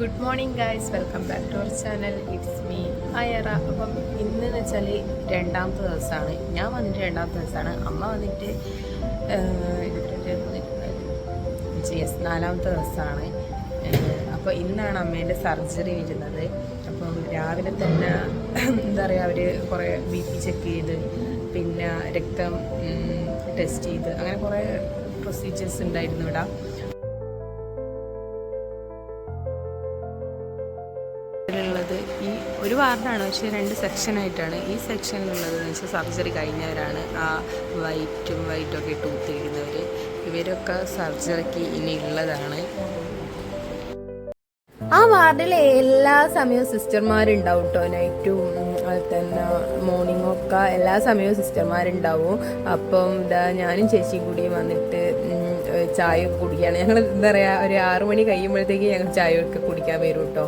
Good morning guys. Welcome back to our channel. It's me Ayara. അപ്പം ഇന്ന് എന്ന് വെച്ചാൽ രണ്ടാമത്തെ ദിവസമാണ്. ഞാൻ വന്നിട്ട് രണ്ടാമത്തെ ദിവസമാണ്. അമ്മ വന്നിട്ട് ജി എസ് നാലാമത്തെ ദിവസമാണ്. അപ്പോൾ ഇന്നാണ് അമ്മേന്റെ സർജറി വരുന്നത്. അപ്പം രാവിലെ തന്നെ എന്താ പറയുക അവർ കുറേ ബി പി ചെക്ക് ചെയ്ത് പിന്നെ രക്തം ടെസ്റ്റ് ചെയ്ത് അങ്ങനെ കുറേ പ്രൊസീജിയേഴ്സ് ഉണ്ടായിരുന്നു ഇവിടെ. ഉള്ളത് ഈ ഒരു വാർഡാണ് പക്ഷേ രണ്ട് സെക്ഷനായിട്ടാണ്. ഈ സെക്ഷനിലുള്ളത് എന്ന് വെച്ചാൽ സർജറി കഴിഞ്ഞവരാണ് ആ വൈറ്റും വൈറ്റും ഒക്കെ ഇട്ട് കുത്തിയിരിക്കുന്നവർ ഇവരൊക്കെ സർജറിക്ക് ഇനി ഉള്ളതാണ്. ആ വാർഡിൽ എല്ലാ സമയവും സിസ്റ്റർമാരുണ്ടാവും കേട്ടോ നൈറ്റും അതുപോലെ തന്നെ മോർണിംഗ് ഒക്കെ എല്ലാ സമയവും സിസ്റ്റർമാരുണ്ടാവും. അപ്പം ഇതാ ഞാനും ചേച്ചിയും കൂടി വന്നിട്ട് ചായ കുടിക്കുകയാണ്. ഞങ്ങൾ എന്താ പറയുക ഒരു ആറു മണി കഴിയുമ്പോഴത്തേക്ക് ഞങ്ങൾ ചായ ഒക്കെ കുടിക്കാൻ വരും കേട്ടോ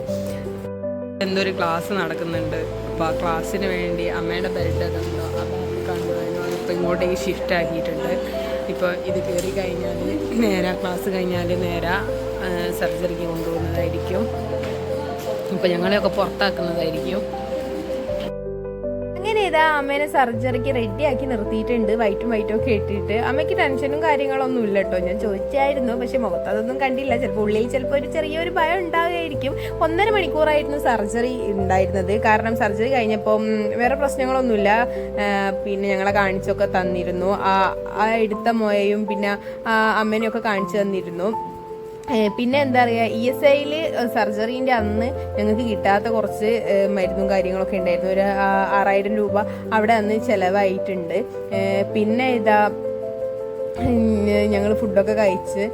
എന്തോ ഒരു ക്ലാസ് നടക്കുന്നുണ്ട്. അപ്പോൾ ആ ക്ലാസ്സിന് വേണ്ടി അമ്മയുടെ ബെഡ് അതുണ്ടോ അപ്പോൾ കണ്ടുവരുന്നു ഇപ്പോൾ ഇങ്ങോട്ടേക്ക് ഷിഫ്റ്റ് ആക്കിയിട്ടുണ്ട്. ഇപ്പോൾ ഇത് കയറി കഴിഞ്ഞാൽ നേരെ ക്ലാസ് കഴിഞ്ഞാൽ നേരെ സർജറിക്ക് കൊണ്ടുപോകുന്നതായിരിക്കും. ഇപ്പോൾ ഞങ്ങളെയൊക്കെ പുറത്താക്കുന്നതായിരിക്കും. ഇതാ അമ്മേനെ സർജറിക്ക് റെഡിയാക്കി നിർത്തിയിട്ടുണ്ട്. വൈറ്റും വൈറ്റും ഒക്കെ ഇട്ടിട്ട്. അമ്മയ്ക്ക് ടെൻഷനും കാര്യങ്ങളൊന്നും ഇല്ല കേട്ടോ ഞാൻ ചോദിച്ചായിരുന്നു പക്ഷെ മുഖത്ത് അതൊന്നും കണ്ടില്ല. ചിലപ്പോൾ ഉള്ളിൽ ചിലപ്പോൾ ഒരു ചെറിയൊരു ഭയം ഉണ്ടാകുമായിരിക്കും ഒന്നര മണിക്കൂറായിരുന്നു സർജറി ഉണ്ടായിരുന്നത്. കാരണം സർജറി കഴിഞ്ഞപ്പോൾ വേറെ പ്രശ്നങ്ങളൊന്നുമില്ല. പിന്നെ ഞങ്ങളെ കാണിച്ചൊക്കെ തന്നിരുന്നു. ആ എടുത്ത മോയയും പിന്നെ അമ്മേനെയൊക്കെ കാണിച്ചു തന്നിരുന്നു. പിന്നെ എന്താ പറയുക ഇ എസ് ഐയിൽ സർജറീന്റെ അന്ന് ഞങ്ങൾക്ക് കിട്ടാത്ത കുറച്ച് മരുന്നും കാര്യങ്ങളൊക്കെ ഉണ്ടായിരുന്നു. ഒരു ആറായിരം രൂപ അവിടെ അന്ന് ചിലവായിട്ടുണ്ട്. പിന്നെ ഇതാ ഞങ്ങൾ ഫുഡൊക്കെ കഴിച്ച്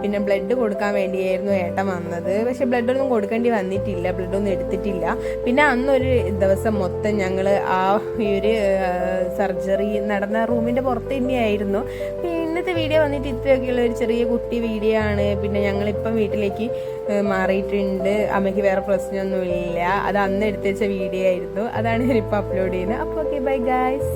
പിന്നെ ബ്ലഡ് കൊടുക്കാൻ വേണ്ടിയായിരുന്നു ഏട്ടൻ വന്നത്. പക്ഷെ ബ്ലഡൊന്നും കൊടുക്കേണ്ടി വന്നിട്ടില്ല ബ്ലഡൊന്നും എടുത്തിട്ടില്ല. പിന്നെ അന്നൊരു ദിവസം മൊത്തം ഞങ്ങൾ ആ ഈ ഒരു സർജറി നടന്ന റൂമിന്റെ പുറത്ത് തന്നെയായിരുന്നു. ഇന്നത്തെ വീഡിയോ വന്നിട്ട് ഇത്രയൊക്കെയുള്ള ഒരു ചെറിയ കുട്ടി വീഡിയോ ആണ്. പിന്നെ ഞങ്ങളിപ്പം വീട്ടിലേക്ക് മാറിയിട്ടുണ്ട്. അമ്മയ്ക്ക് വേറെ പ്രശ്നമൊന്നുമില്ല. അത് അന്ന് എടുത്തുവെച്ച വീഡിയോ ആയിരുന്നു. അതാണ് ഞാനിപ്പോൾ അപ്ലോഡ് ചെയ്യുന്നത്. അപ്പോൾ ഓക്കെ ബൈ ഗായ്സ്